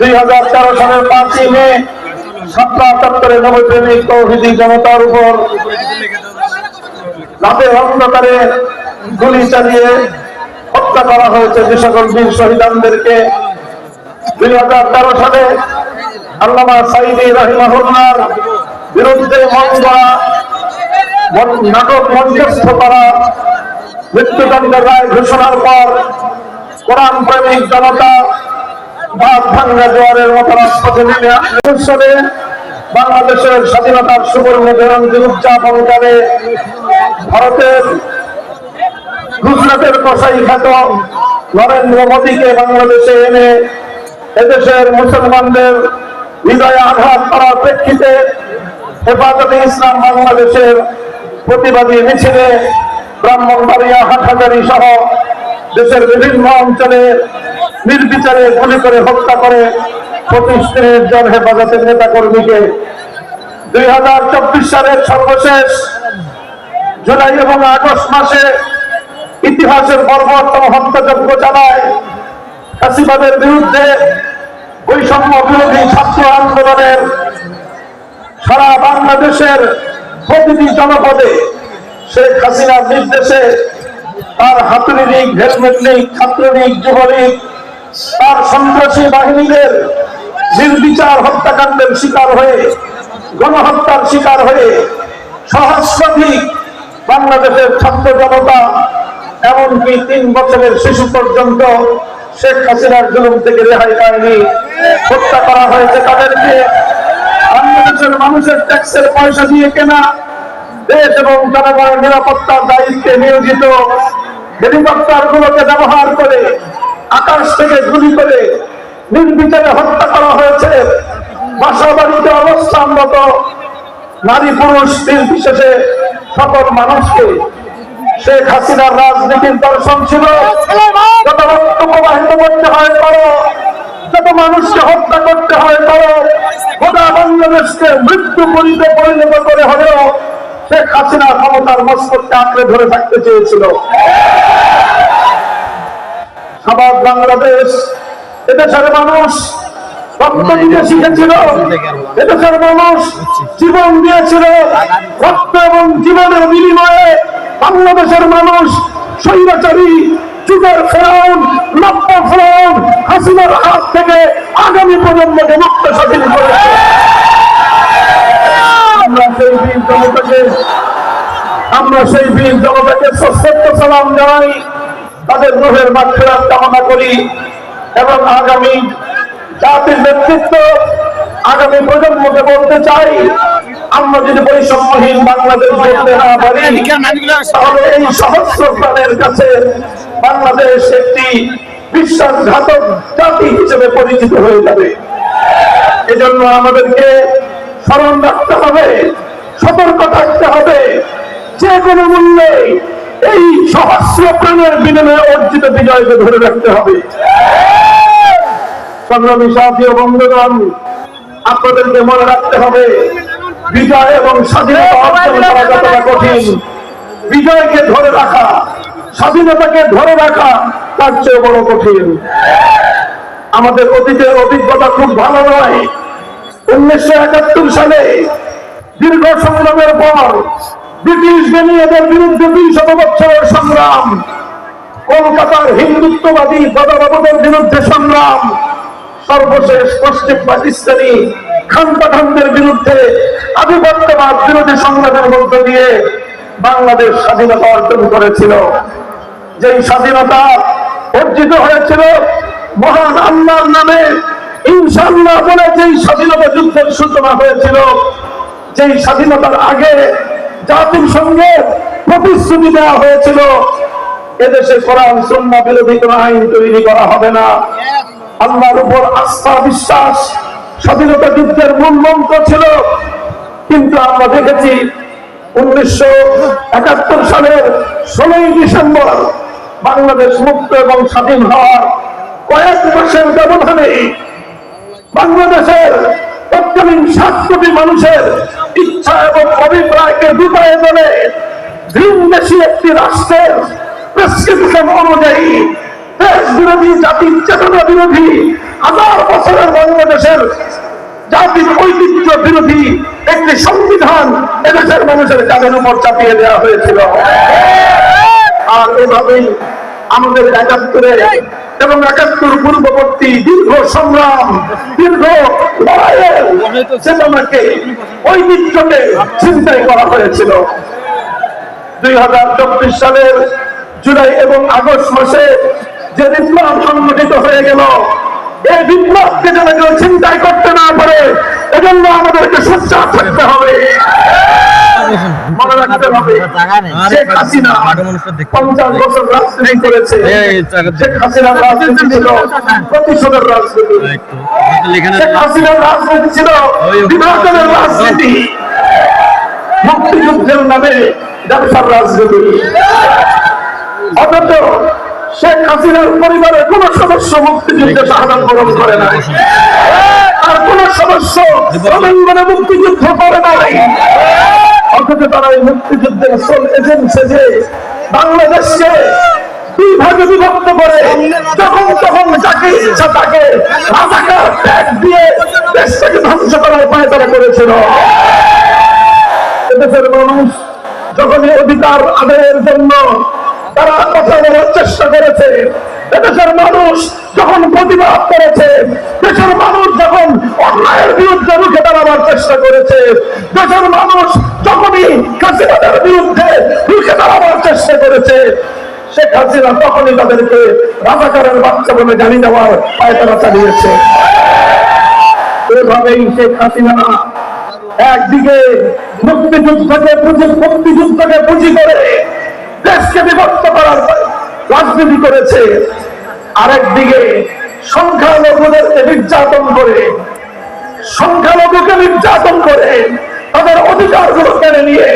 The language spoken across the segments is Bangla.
দুই হাজার তেরো সালের পাঁচই মে সাতটা আটাত্তরে নবপ্রেমিক তৌহিদি জনতার উপর রাতের অন্ধকারে গুলি চালিয়ে হত্যা করা হয়েছে যে সকল বীর শহীদানদেরকে। দুই হাজার তেরো সালে আল্লামা সাইদি রহিমাহুল্লার বিরুদ্ধে মন করা নাটক মঞ্চস্থ করা মৃত্যুদণ্ডের রায় ঘোষণার পর কোরআন প্রেমিক জনতা বাংলাদেশের স্বাধীনতার সুবর্ণ জয়ন্তী উদযাপনকালে ভারতের গুজরাটের কসাই খ্যাত নরেন্দ্র মোদীকে বাংলাদেশে এনে এদেশের মুসলমানদের হৃদয়ে আঘাত করার প্রেক্ষিতে হেফাজতে ইসলাম বাংলাদেশের প্রতিবাদী মিছিলে ব্রাহ্মণবাড়িয়া হাটহাজারি সহ দেশের বিভিন্ন অঞ্চলে নির্বিচারে গুলি করে হত্যা করে পঁচিশ ত্রিশ জন হেফাজতের নেতা কর্মীকে দুই হাজার চব্বিশ সালের সর্বশেষ জুলাই এবং আগস্ট মাসে ইতিহাসের বর্বরতম হত্যাযজ্ঞ চালায় ফাঁসিবাদের বিরুদ্ধে বৈষম্য বিরোধী ছাত্র আন্দোলনের সারা বাংলাদেশের প্রতিটি জনপদে শেখ হাসিনার নির্দেশে তার হাতুড়ি লীগ হেলমেট লীগ ছাত্রলীগ যুবলীগ তার সন্ত্রাসী বাহিনীদের নির্বিচার হত্যাকাণ্ডের শিকার হয়ে, গণহত্যার শিকার হয়ে সহস্রাধিক বাংলাদেশের ছাত্র জনতা, এমনকি তিন বছরের শিশু পর্যন্ত শেখ হাসিনার জুলুম থেকে রেহাই পায়নি। হত্যা করা হয়েছে তাদেরকে বাংলাদেশের মানুষের ট্যাক্সের পয়সা দিয়ে কেনা দেশ এবং জনগণের নিরাপত্তার দায়িত্বে নিয়োজিত হেলিকপ্টার গুলোকে ব্যবহার করে আকাশ থেকে গুলি করে নির্বিচারে হত্যা করা হয়েছে। বাসা বাড়িতে অবস্থানরত নারী পুরুষ নির্বিশেষে সকল মানুষকে শেখ হাসিনার রাজনীতির দর্শন ছিল। যত রক্ত প্রবাহিত করতে হয় করো যত মানুষকে হত্যা করতে হয় করো গোটা বাংলাদেশকে মৃত্যু পরিতে পরিণত করে হলেও শেখ হাসিনা ক্ষমতার মস্তককে আঁকড়ে ধরে থাকতে চেয়েছিল। সাবাদ বাংলাদেশ এদেশের মানুষ বাংলাদেশের মানুষ স্বৈরাচারী, যুগের ফেরাউন নব্য ফেরাউন, হাসিনার হাত থেকে আগামী প্রজন্মকে মুক্ত স্বাধীন করেছে। আমরা সেই বীর জনতাকে, আমরা সেই বীর জনতাকে সশ্রদ্ধ সালাম জানাই, তাদের রোহের মাঠেরাত কামনা করি এবং আগামী জাতির নেতৃত্ব আগামী প্রজন্মকে বলতে চাই, আমরা যদি বৈষম্যহীন বাংলাদেশ করতে না পারি, তাহলে এই সহস্র প্রাণের কাছে বাংলাদেশ একটি বিশ্বাসঘাতক জাতি হিসেবে পরিচিত হয়ে যাবে। এজন্য আমাদেরকে স্মরণ রাখতে হবে, সতর্ক থাকতে হবে। যে কোনো মূল্যে এই সহস্র প্রাণের বিনিময়ে অর্জিত বিজয়কে ধরে রাখতে হবে। সংগ্রামী সাথী বন্ধুগণ, আপনাদেরকে মনে রাখতে হবে, বিজয় এবং স্বাধীনতা কঠিন, বিজয়কে ধরে রাখা, স্বাধীনতাকে ধরে রাখা তার চেয়ে বড় কঠিন। আমাদের অতীতের অভিজ্ঞতা খুব ভালো নয় উনিশশো একাত্তর সালে দীর্ঘ সংগ্রামের পর ব্রিটিশ বেনিয়াদের বিরুদ্ধে দুই শত বছরের সংগ্রাম, কলকাতার হিন্দুত্ববাদী দাদাবাবুদের বিরুদ্ধে সংগ্রাম, সর্বশেষ পশ্চিম পাকিস্তানি খান পাঠানদের বিরুদ্ধে আধিপত্যবাদ বিরোধী সংগ্রামের মধ্য দিয়ে বাংলাদেশ স্বাধীনতা অর্জন করেছিল। যেই স্বাধীনতা অর্জিত হয়েছিল মহান আল্লাহর নামে ইনশাল্লাহ বলে যেই স্বাধীনতা যুদ্ধের সূচনা হয়েছিল, যেই স্বাধীনতার আগে জাতির সঙ্গে প্রতিশ্রুতি দেওয়া হয়েছিল, এদেশে কোরআন, সন্না বিরোধী কোন আইন তৈরি করা হবে না। আল্লাহর উপর আস্থা, বিশ্বাস, স্বাধীনতা যুদ্ধের মূল মন্ত্র ছিল। কিন্তু আমরা দেখেছি উনিশশো একাত্তর সালের ষোলোই ডিসেম্বর বাংলাদেশ মুক্ত এবং স্বাধীন হওয়ার কয়েক মাসের ব্যবধানে বাংলাদেশের তৎকালীন সাত কোটি মানুষের ইচ্ছা এবং অভিপ্রায়কে দুটায় বলে ভিনদেশী একটি রাষ্ট্রের প্রেসক্রিপশন অনুযায়ী দেশ বিরোধী জাতির চেতনা বিরোধী, হাজার বছরের বাংলা বাংলাদেশের জাতির ঐতিহ্য বিরোধী একটি সংবিধান এদেশের মানুষের কাজের উপর চাপিয়ে দেওয়া হয়েছিল। আর এভাবেই আমাদের একাত্তরে এবং একাত্তর পূর্ববর্তী দীর্ঘ সংগ্রাম, দীর্ঘ লড়াইয়ের চেতনাকে ঐতিহ্যকে চিন্তাই করা হয়েছিল। দুই হাজার চব্বিশ সালের জুলাই এবং আগস্ট মাসে যে বিপ্লব সংগঠিত হয়ে গেল এই বিপ্লবকে যেন কেউ চিন্তাই করতে না পারে, এজন্য আমাদেরকে সোচ্চার থাকতে হবে। মুক্তিযুদ্ধের নামে ব্যবসার রাজনীতি। অথচ শেখ হাসিনার পরিবারের কোন সদস্য মুক্তিযুদ্ধে শাহাদাত বরণ করে নাই। আর কোন সদস্য মুক্তিযুদ্ধ করে নাই। অথচ তারা এই মুক্তিযুদ্ধের সোল এজেন্ট সেজে বাংলাদেশকে দুই ভাগে বিভক্ত করে, যখন তখন যাকে ইচ্ছা তাকে ট্যাগ দিয়ে দেশটাকে ধ্বংস করার পায় তারা করেছিল। এদেশের মানুষ যখন অধিকার আদায়ের জন্য তারা কথা বলার চেষ্টা করেছে, এদেশের মানুষ যখন প্রতিবাদ করেছে, দেশের দাঁড়াবার চেষ্টা করেছে। দেশের মানুষ যখনই কাশিবাদের বিরুদ্ধে রুখে দাঁড়াবার চেষ্টা করেছে, শেখ হাসিনা তখনই তাদেরকে রাজাকারের বাচ্চা বলে জানি দেওয়ার পায়তারা চালিয়েছে। এভাবেই একদিকে মুক্তিযুদ্ধকে পুঁজি মুক্তিযুদ্ধকে পুঁজি করে দেশকে বিভক্ত করার রাজনীতি করেছে, আরেকদিকে সংখ্যালঘুদেরকে নির্যাতন করে সংখ্যালঘুকে নির্যাতন করে তাদের অধিকারগুলো কেড়ে নিয়ে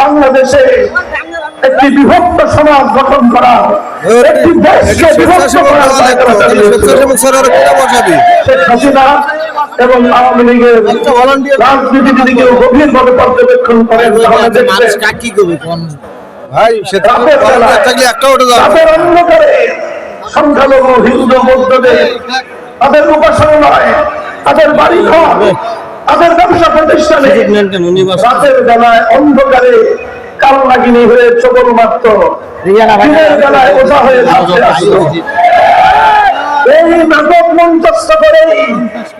বাংলাদেশে একটি বিভক্ত সমাজ গঠন করা একটি দেশকে বিভক্ত করার শেখ হাসিনা এবং আওয়ামী লীগের রাজনীতি যদি কেউ গভীরভাবে পর্যবেক্ষণ করেন ভাই একটা ওটা রাতের অন্ধকারে সংখ্যালঘু হিন্দু বৌদ্ধদের তাদের উপাসনালয় তাদের বাড়ি ঘর তাদের ব্যবসা প্রতিষ্ঠানে রাতের বেলায় অন্ধকারে কাল হয়ে চকল মাত্র দিনের বেলায় ওঝা হয়ে এই নাটক মঞ্চস্থ করে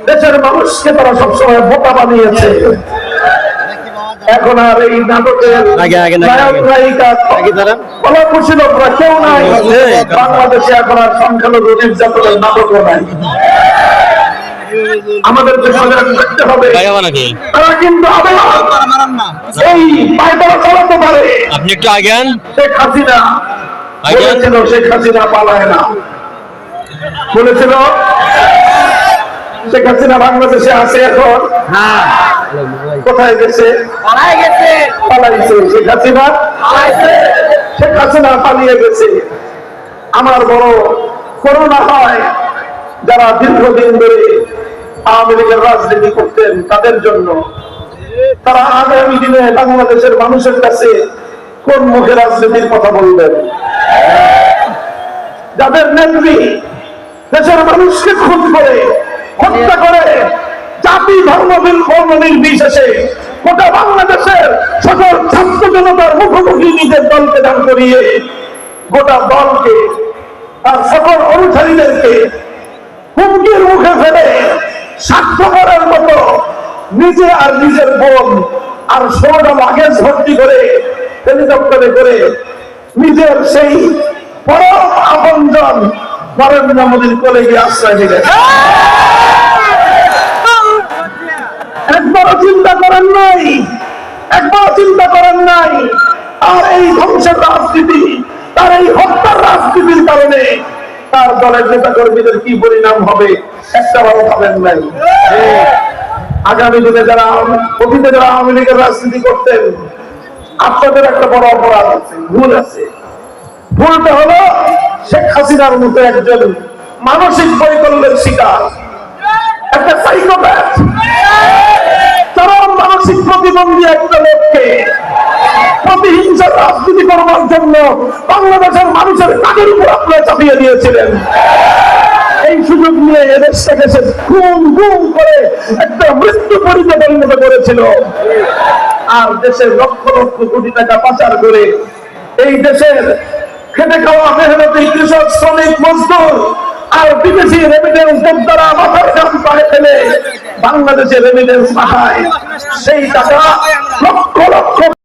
দেশের মানুষকে তারা সবসময় বোকা বানিয়েছে। এখন আর এই নাটকের আগে, আগে, আগে, নায়ক আগে। নায়িকা আগে দাঁড়ান। বলা কুশীলকরা কেউ নাই। বাংলাদেশে এখন আর সংখ্যালঘু নির্যাতনের নাটকও নাই। আমাদেরকে সজাগ থাকতে হবে তারা কিন্তু এই পায়তারা চালাতে পারে। আপনি একটু আগেন। শেখ হাসিনা আগে? বলেছিল শেখ হাসিনা পালায় না। বলেছিল শেখ হাসিনা বাংলাদেশে আছে এখন। কোথায় গেছে? পালাইছে শেখ হাসিনা। শেখ হাসিনা পালিয়ে গেছে। আমার বড় করোনা হয় যারা দীর্ঘদিন ধরে আওয়ামী লীগের রাজনীতি করতেন তাদের জন্য। তারা আগামী দিনে বাংলাদেশের মানুষের কাছে কোন মুখে রাজনীতির কথা বলবেন? যাদের নেত্রী দেশের মানুষকে খুন করে, হত্যা করে, জাতি, ধর্ম বর্ণ নির্বিশেষে গোটা বাংলাদেশের সকল ছাত্র জনতার মুখোমুখি নিজের দলকে দান করিয়ে গোটা দলকে, তার সকল অনুসারীদেরকে হুমকির মুখে ফেলে স্বার্থপরের মতো নিজে আর নিজের বোন আর ষোলোটা লাগেজ ভর্তি করে হেলিকপ্টারে করে নিজের সেই পরম আপনজন নরেন্দ্র মোদীর কোলে গিয়ে আশ্রয় দিলেন। একবারও চিন্তা করেন নাই, একবারও চিন্তা করেন নাই। আর এই ধ্বংসের রাজনীতি, তার এই হত্যার রাজনীতির কারণে তার দলের নেতা কর্মীদের কি পরিণাম হবে একটা ভালো ভাবেন নাই। আগামী দিনে যারা অতীতে যারা আওয়ামী লীগের রাজনীতি করতেন, আপনাদের একটা বড় অপরাধ আছে, ভুল আছে। ভুলটা হলো শেখ হাসিনার মতো একজন মানসিক বৈকল্যের শিকার, একটা সাইকোপ্যাথ মানসিক প্রতিবন্ধী একটা লোককে প্রতিহিংসার রাজনীতি করবার জন্য বাংলাদেশের মানুষের কাজের উপর আপনারা চাপিয়ে দিয়েছিলেন। এই সুযোগ নিয়ে এদেশটাকে সে খুন গুম করে একটা মৃত্যু পরিতে পরিণত করেছিল। আর দেশের লক্ষ লক্ষ কোটি টাকা পাচার করে এই দেশের খেটে খাওয়া মেহনতি কৃষক, শ্রমিক, মজদুর আর বিদেশি রেমিটেন্স যোদ্ধারা মাথার কাম পায়ে ফেলে বাংলাদেশের রেমিটেন্স পাঠায় সেই টাকা লক্ষ লক্ষ